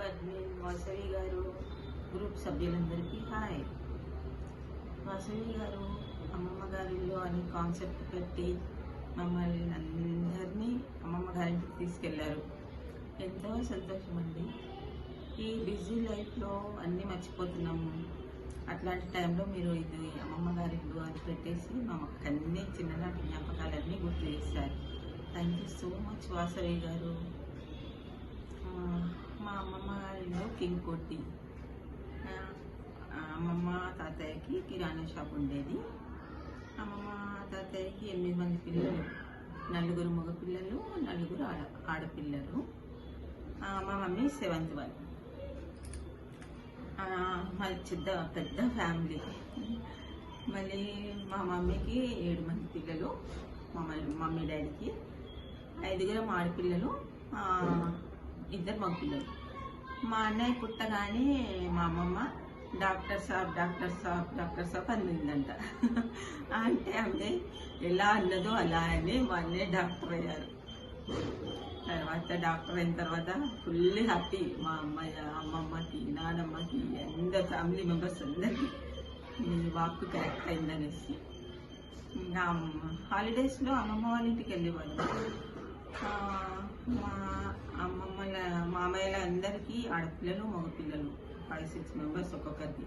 పద్మిన్ వాసవి గారు గ్రూప్ సభ్యులందరికీ హాయ్. వాసవి గారు అమ్మమ్మ గారిలో అని కాన్సెప్ట్ పెట్టి మమ్మల్ని అందరినీ అమ్మమ్మ గారింటికి తీసుకెళ్ళారు. ఎంతో సంతోషం అండి ఈ బిజీ లైఫ్లో అన్నీ మర్చిపోతున్నాము. అట్లాంటి టైంలో మీరు ఇది అమ్మమ్మ గారి ఇల్లు అని పెట్టేసి మా అన్ని చిన్ననాటి జ్ఞాపకాలన్నీ గుర్తు చేశారు. Thank you so much Vasavi గారు. మా అమ్మమ్మ గారిలో కింగ్ కొట్టి అమ్మమ్మ తాతయ్యకి కిరాణా షాప్ ఉండేది. అమ్మమ్మ తాతయ్యకి ఎనిమిది మంది పిల్లలు నలుగురు మగ పిల్లలు నలుగురు ఆడ ఆడపిల్లలు. మా మమ్మీ సెవెంత్ వన్. మళ్ళీ చిద్ద పెద్ద పెద్ద ఫ్యామిలీ. మళ్ళీ మా మమ్మీకి ఏడు మంది పిల్లలు మా మమ్మీ డాడీకి ఐదుగురం ఆడపిల్లలు ఇద్దరు మగ పిల్లలు మా అన్నయ్య పుట్టగానే మా అమ్మమ్మ doctor sahab doctor sahab doctor sahab అందిందంట అంటే ఆమె ఎలా అన్నదో అలా అని మా అన్నయ్య డాక్టర్ అయ్యారు. తర్వాత డాక్టర్ అయిన తర్వాత ఫుల్ హ్యాపీ మా అమ్మయ్య అమ్మమ్మకి నానమ్మకి అందరు ఫ్యామిలీ మెంబర్స్ అందరికీ మీ వాక్ కరెక్ట్ అయిందనేసి. ఇంకా హాలిడేస్లో అమ్మమ్మ వాళ్ళ ఇంటికి వెళ్ళేవాళ్ళం. మా అమ్మమ్మల మామయ్యల అందరికీ ఆడపిల్లలు మగపిల్లలు ఫైవ్ సిక్స్ మెంబర్స్ ఒక్కొక్కరికి.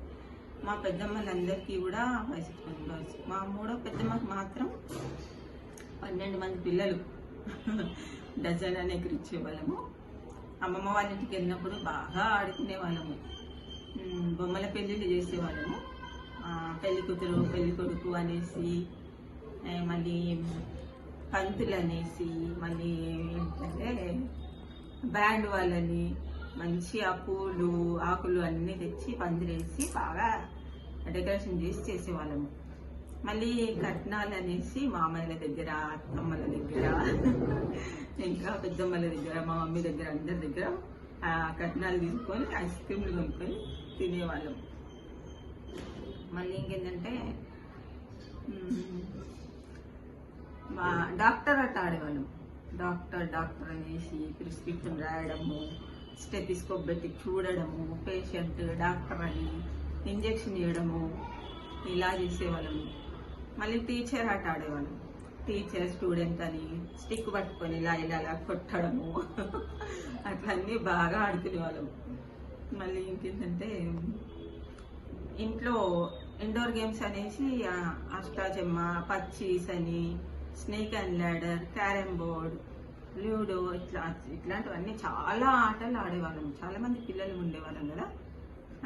మా పెద్దమ్మలందరికీ కూడా ఫైవ్ సిక్స్ మెంబర్స్ మా మూడో పెద్దమ్మకి మాత్రం పన్నెండు మంది పిల్లలు. డజన్ అనే ఎగిరిచ్చేవాళ్ళము అమ్మమ్మ వాళ్ళ ఇంటికి వెళ్ళినప్పుడు బాగా ఆడుకునే వాళ్ళము బొమ్మల పెళ్ళిళ్ళు చేసేవాళ్ళము. పెళ్ళి కూతురు పెళ్ళి కొడుకు అనేసి మళ్ళీ పంతులు అనేసి మళ్ళీ ఏంటంటే బ్యాండ్ వాళ్ళని మంచి ఆ పూలు ఆకులు అన్నీ తెచ్చి పందిరేసి బాగా డెకరేషన్ చేసి చేసేవాళ్ళము. మళ్ళీ కట్నాలు అనేసి మామయ్యల దగ్గర అత్తమ్మల దగ్గర ఇంకా పెద్దమ్మల దగ్గర మా మమ్మీ దగ్గర అందరి దగ్గర ఆ కట్నాలు తీసుకొని ఐస్ క్రీమ్లు కొనుక్కొని తినేవాళ్ళం మళ్ళీ ఇంకేంటంటే మా డాక్టర్ అట్ట ఆడేవాళ్ళం. డాక్టర్ డాక్టర్ అనేసి ప్రిస్క్రిప్షన్ రాయడము స్టెతిస్కోప్ పెట్టి చూడడము పేషెంట్ డాక్టర్ అని ఇంజెక్షన్ ఇవ్వడము ఇలా చేసేవాళ్ళము మళ్ళీ టీచర్ ఆట ఆడేవాళ్ళం. టీచర్ స్టూడెంట్ అని స్టిక్ పట్టుకొని ఇలా ఇలా ఇలా కొట్టడము. అట్లా అన్నీ బాగా ఆడుకునేవాళ్ళం. మళ్ళీ ఇంకేంటంటే ఇంట్లో ఇండోర్ గేమ్స్ అనేసి అష్టాచెమ్మ పచ్చీస్ అని snake and ladder carrom board ludo ఇట్లా ఇట్లాంటివన్నీ చాలా ఆటలు ఆడేవాళ్ళం. చాలా మంది పిల్లలు ఉండేవాళ్ళం కదా.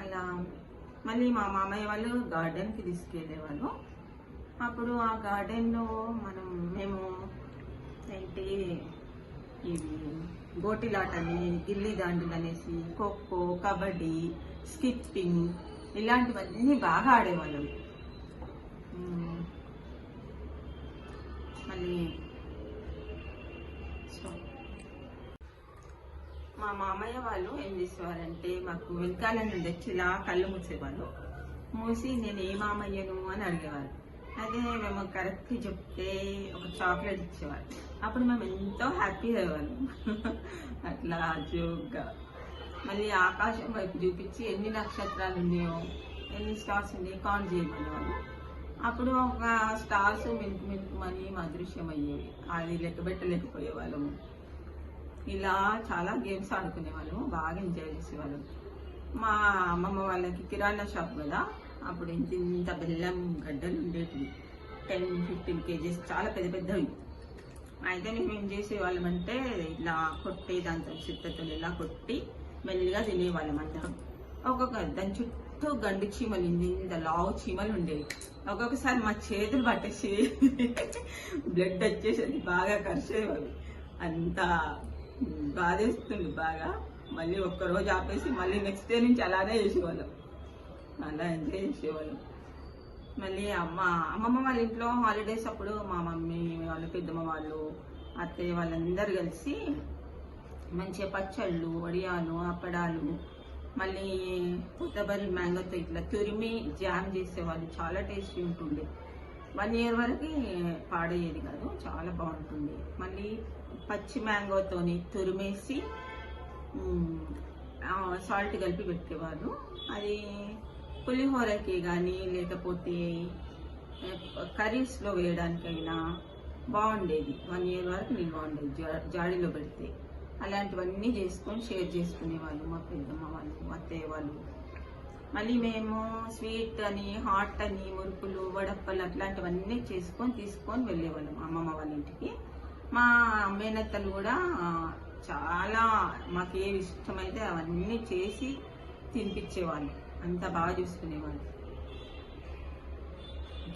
అలా మళ్ళీ మా మామయ్య వాళ్ళు గార్డెన్కి తీసుకెళ్ళేవాళ్ళు. అప్పుడు ఆ గార్డెన్లో మనం మేము ఏంటి ఇవి గోటిలాటని గిల్లి దాండులు అనేసి ఖోఖో కబడ్డీ స్కిప్పింగ్ ఇలాంటివన్నీ బాగా ఆడేవాళ్ళం. మళ్ళీ సో, మా మామయ్య వాళ్ళు ఏం చేసేవారంటే మాకు వెనకాల నుండి వచ్చి ఇలా కళ్ళు మూసేవాళ్ళు. మూసి నేను ఏ మామయ్యను? అని అడిగేవారు. అదే మేము కరెక్ట్ చెప్తే ఒక చాక్లెట్ ఇచ్చేవారు. అప్పుడు మేము ఎంతో హ్యాపీ అయ్యేవాళ్ళం. అట్లా జోక్గా. మళ్ళీ ఆకాశం వైపు చూపించి ఎన్ని నక్షత్రాలు ఉన్నాయో ఎన్ని స్టార్స్ ఉన్నాయో కౌంట్ చేయమనేవాళ్ళు. అప్పుడు ఒక స్టార్స్ మిల్క్ మిల్క్ మనీ అదృశ్యం అయ్యేవి. అది లెక్క పెట్టలేకపోయేవాళ్ళము. ఇలా చాలా గేమ్స్ ఆడుకునే వాళ్ళము బాగా ఎంజాయ్ చేసేవాళ్ళం మా అమ్మమ్మ వాళ్ళకి కిరాణా షాప్ కదా అప్పుడు ఇంత ఇంత బెల్లం గడ్డలు ఉండేటివి. టెన్ ఫిఫ్టీన్ కేజీస్ చాలా పెద్ద పెద్దవి. అయితే మేము ఏం చేసేవాళ్ళం అంటే ఇలా కొట్టి దాంతో చిత్తతో ఇలా కొట్టి మెల్లిగా తినేవాళ్ళం అందరం. ఒక్కొక్క దాని చుట్టూ గండు చీమలు ఇంత లావు చీమలు ఉండేవి ఒక్కొక్కసారి మా చేతులు పట్టేసి బ్లడ్ వచ్చేసేది బాగా కరిచేవాళ్ళు అంత బాధేస్తుంది బాగా. మళ్ళీ ఒక్క రోజు ఆపేసి మళ్ళీ నెక్స్ట్ డే నుంచి అలానే చేసేవాళ్ళం. అలా ఎంజాయ్ చేసేవాళ్ళం. మళ్ళీ అమ్మ అమ్మమ్మ వాళ్ళ ఇంట్లో హాలిడేస్ అప్పుడు మా మమ్మీ వాళ్ళు పెద్దమ్మ వాళ్ళు అత్తయ్య వాళ్ళందరూ కలిసి మంచిగా పచ్చళ్ళు వడియాలు అప్పడాలు మళ్ళీ కొత్తబరి మ్యాంగోతో ఇట్లా తురిమి జామ్ చేసేవాళ్ళు. చాలా టేస్టీ ఉంటుండే వన్ ఇయర్ వరకు పాడయ్యేది కాదు. చాలా బాగుంటుంది. మళ్ళీ పచ్చి మ్యాంగోతోని తురిమేసి సాల్ట్ కలిపి పెట్టేవారు. అది పులిహోరకి కానీ లేకపోతే కర్రీస్లో వేయడానికైనా బాగుండేది. వన్ ఇయర్ వరకు నేను బాగుండేది జాడీలో పెడితే. అలాంటివన్నీ చేసుకొని షేర్ చేసుకునేవాళ్ళు మా పెద్దమ్మ వాళ్ళు అత్తయ్య వాళ్ళు. మళ్ళీ మేము స్వీట్ అని హాట్ అని మురుకులు వడప్పలు అట్లాంటివన్నీ చేసుకొని తీసుకొని వెళ్ళేవాళ్ళం అమ్మమ్మ వాళ్ళ ఇంటికి. మా అమ్మేనత్తలు కూడా చాలా మాకు ఏవి ఇష్టమైతే అవన్నీ చేసి తినిపించేవాళ్ళు. అంత బాగా చూసుకునేవాళ్ళు.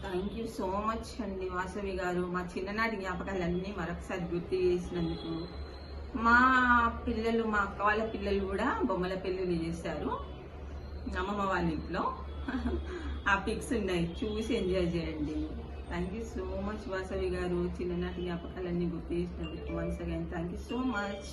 థ్యాంక్ యూ సో మచ్ అండి వాసవి గారు. మా చిన్ననాటి జ్ఞాపకాలన్నీ మరొకసారి గుర్తు చేసినందుకు మా పిల్లలు మా అక్క వాళ్ళ పిల్లలు కూడా బొమ్మల పెళ్ళిళ్ళు చేశారు. అమ్మమ్మ వాళ్ళ ఇంట్లో. ఆ పిక్స్ ఉన్నాయి. చూసి ఎంజాయ్ చేయండి. Thank you so much Vasavi గారు చిన్ననాటి జ్ఞాపకాలన్నీ గుర్తు చేసినందుకు once again thank you so much